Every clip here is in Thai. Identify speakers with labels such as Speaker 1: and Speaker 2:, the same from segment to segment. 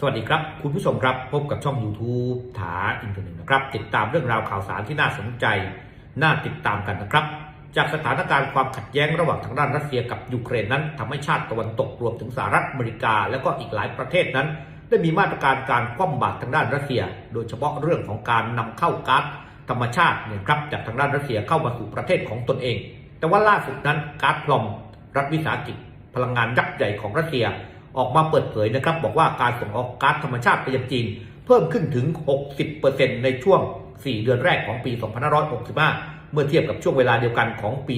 Speaker 1: สวัสดีครับ คุณผู้ชมครับ พบกับช่อง YouTube ถาอินเทอร์เน็ตนะครับ ติดตามเรื่องราวข่าวสารที่น่าสนใจ น่าติดตามกันนะครับ จากสถานการณ์ความขัดแย้งระหว่างทางด้านรัสเซียกับยูเครนนั้นทำให้ชาติตะวันตกรวมถึงสหรัฐอเมริกา และก็อีกหลายประเทศนั้น ได้มีมาตรการการคว่ำบาตรทางด้านรัสเซีย โดยเฉพาะเรื่องของการนำเข้าก๊าซธรรมชาติเนี่ยครับจากทางด้านรัสเซียเข้ามาสู่ประเทศของตนเอง แต่ว่าล่าสุดนั้นก๊าซพลอมรัฐวิสาหกิจพลังงานยักษ์ใหญ่ของรัสเซีย ออกมาเปิดเผยนะครับ บอกว่าการส่งออกก๊าซธรรมชาติไปยังจีน เพิ่มขึ้นถึง 60%ในช่วง 4 เดือนแรกของปี 2565 เมื่อเทียบกับช่วงเวลาเดียวกันของปี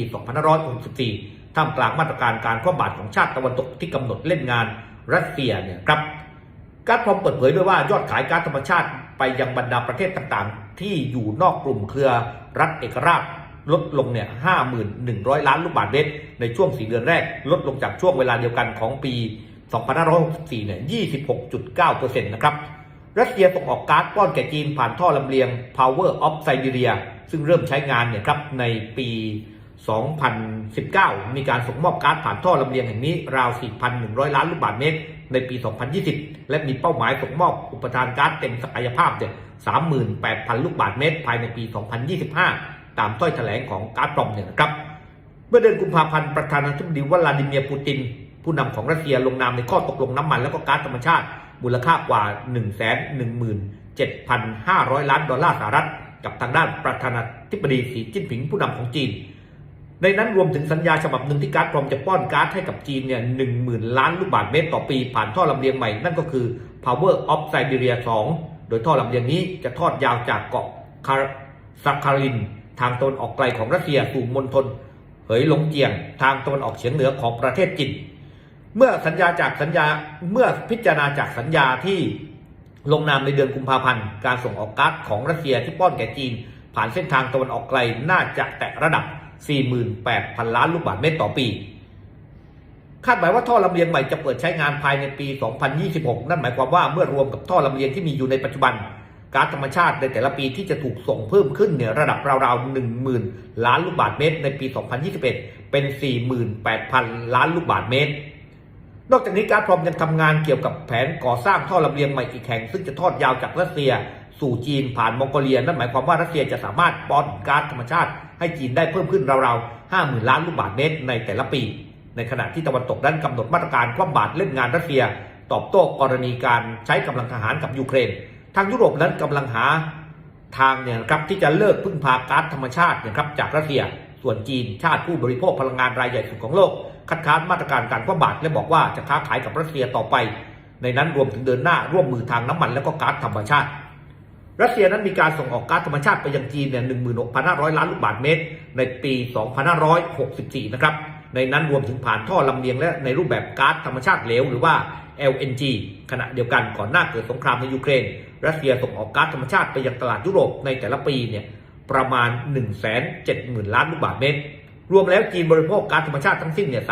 Speaker 1: 2564 ท่ามกลางมาตรการการคว่ำบาตรของชาติตะวันตกที่กำหนดเล่นงานรัสเซียเนี่ยครับก๊าซพร้อมเปิดเผยด้วยว่ายอดขายก๊าซธรรมชาติไปยังบรรดาประเทศต่างๆ ที่อยู่นอกกลุ่มเครือรัฐเอกราชลดลงเนี่ย5,100 ล้านลูกบาศก์เมตร ในช่วง 4 เดือนแรก ลดลงจากช่วงเวลาเดียวกันของปี 2564 เนี่ย 26.9%นะครับ รัสเซียส่งออกก๊าซป้อนแก่จีนผ่านท่อลำเลียง Power of Siberia ซึ่งเริ่มใช้งานเนี่ยครับในปี 2019 มีการส่งมอบก๊าซผ่านท่อลำเลียงแห่งนี้ราว 4,100 ล้านลูกบาศก์เมตร ในปี 2020 และมีเป้าหมายส่งมอบอุปทานก๊าซเต็มศักยภาพเนี่ย38,000 ลูกบาศก์เมตร ภายในปี 2025 ตามถ้อยแถลงของก๊าซปรอมเนี่ยนะครับ เมื่อเดือนกุมภาพันธ์ประธานาธิบดีวลาดิเมียร์ปูติน ผู้นำของรัสเซียลงนามในข้อตกลงน้ำมันและก็ก๊าซธรรมชาติ มูลค่ากว่า 117,500 ล้านดอลลาร์สหรัฐ กับทางด้านประธานาธิบดีสีจิ้นผิงผู้นำของจีน ในนั้นรวมถึงสัญญาฉบับหนึ่งที่ก๊าซปลอมจะป้อนก๊าซให้กับจีนเนี่ยหนึ่งหมื่นล้านลูกบาศก์เมตรต่อปี ผ่านท่อลำเลียงใหม่ นั่นก็คือ Power of Siberia 2 โดยท่อลำเลียงนี้จะทอดยาวจากเกาะคาซักคาริน ทางตนออกไกลของรัสเซียสู่มณฑลเหยหลงเจียง ทางตะวันออกเฉียงเหนือของประเทศจีน เมื่อสัญญาจากสัญญาเมื่อพิจารณาจากสัญญาที่ลงนามในเดือนกุมภาพันธ์ การส่งออกก๊าซของรัสเซียที่ป้อนแก่จีน ผ่านเส้นทางตะวันออกไกลน่าจะแตะระดับ 48,000 ล้านลูกบาศก์เมตรต่อปี คาดหมายว่าท่อลำเลียงใหม่จะเปิดใช้งานภายในปี 2026 นั่นหมายความว่าเมื่อรวมกับท่อลำเลียงที่มีอยู่ในปัจจุบันก๊าซธรรมชาติในแต่ละปีที่จะถูกส่งเพิ่มขึ้นเนี่ยระดับราวๆ 10,000 ล้านลูกบาศก์เมตร ในปี 2021 เป็น 48,000 ล้านลูกบาศก์เมตร นอกจากนี้การพรอมยังทำงานเกี่ยวกับแผนก่อสร้างท่อลำเลียงใหม่อีกแห่ง ซึ่งจะทอดยาวจากรัสเซีย สู่จีนผ่านมองโกเลีย นั่นหมายความว่ารัสเซียจะสามารถป้อนก๊าซธรรมชาติ ให้จีนได้เพิ่มขึ้นราวๆ50,000 ล้านลูกบาศก์เมตรในแต่ละปี ในขณะที่ตะวันตกนั้นกำหนดมาตรการคว่ำบาตรเล่นงานรัสเซีย ตอบโต้กรณีการใช้กำลังทหารกับยูเครน ทางยุโรปนั้นกำลังหาทางเนี่ยครับที่จะเลิกพึ่งพาก๊าซธรรมชาตินะครับจากรัสเซีย ส่วนจีนชาติผู้บริโภคพลังงานรายใหญ่สุดของโลก คัดค้านมาตรการการคว่ำบาตรและบอกว่าจะค้าขายกับรัสเซียต่อไป ในนั้นรวมถึงเดินหน้าร่วมมือทางน้ำมันและก็ก๊าซธรรมชาติ รัสเซียนั้นมีการส่งออกก๊าซธรรมชาติไปยังจีนเนี่ย16,500ล้านลูกบาศก์เมตร ในปี2564นะครับ ในนั้นรวมถึงผ่านท่อลำเลียงและในรูปแบบก๊าซธรรมชาติเหลวหรือว่า LNG ขณะเดียวกันก่อนหน้าเกิดสงครามในยูเครน รัสเซียส่งออกก๊าซธรรมชาติไปยังตลาดยุโรปในแต่ละปีเนี่ยประมาณ 170,000 ล้านลูกบาศก์เมตร รวมแล้วจีนบริโภคก๊าซธรรมชาติทั้งสิ้นเนี่ย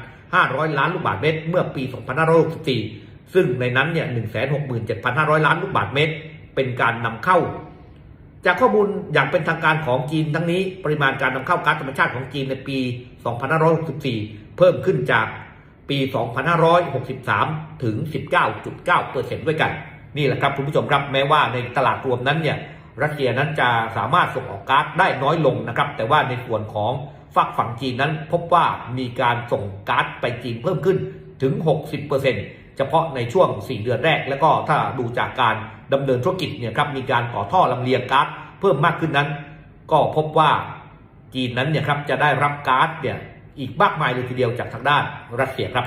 Speaker 1: 372,500ล้านลูกบาศก์เมตร เมื่อปี2564ซึ่งในนั้นเนี่ย167,500ล้านลูกบาศก์เมตร เป็นการนำเข้า จากข้อมูลอย่างเป็นทางการของจีนทั้งนี้ปริมาณการนำเข้าก๊าซธรรมชาติของจีนในปี 2564 เพิ่มขึ้นจากปี 2563 ถึง 19.9%ด้วยกัน นี่แหละครับคุณผู้ชมครับ แม้ว่าในตลาดรวมนั้นเนี่ย รัสเซียนั้นจะสามารถส่งออกก๊าซได้น้อยลงนะครับ แต่ว่าในส่วนของฝักฝั่งจีนนั้นพบว่ามีการส่งก๊าซไปจีนเพิ่มขึ้นถึง 60%เฉพาะในช่วง 4 เดือนแรก แล้วก็ถ้าดูจากการดำเนินธุรกิจเนี่ยครับมีการก่อท่อลำเลียงก๊าซเพิ่มมากขึ้นนั้น ก็พบว่าจีนนั้นเนี่ยครับจะได้รับก๊าซเนี่ยอีกมากมายเลยทีเดียวจากทางด้านรัสเซียครับ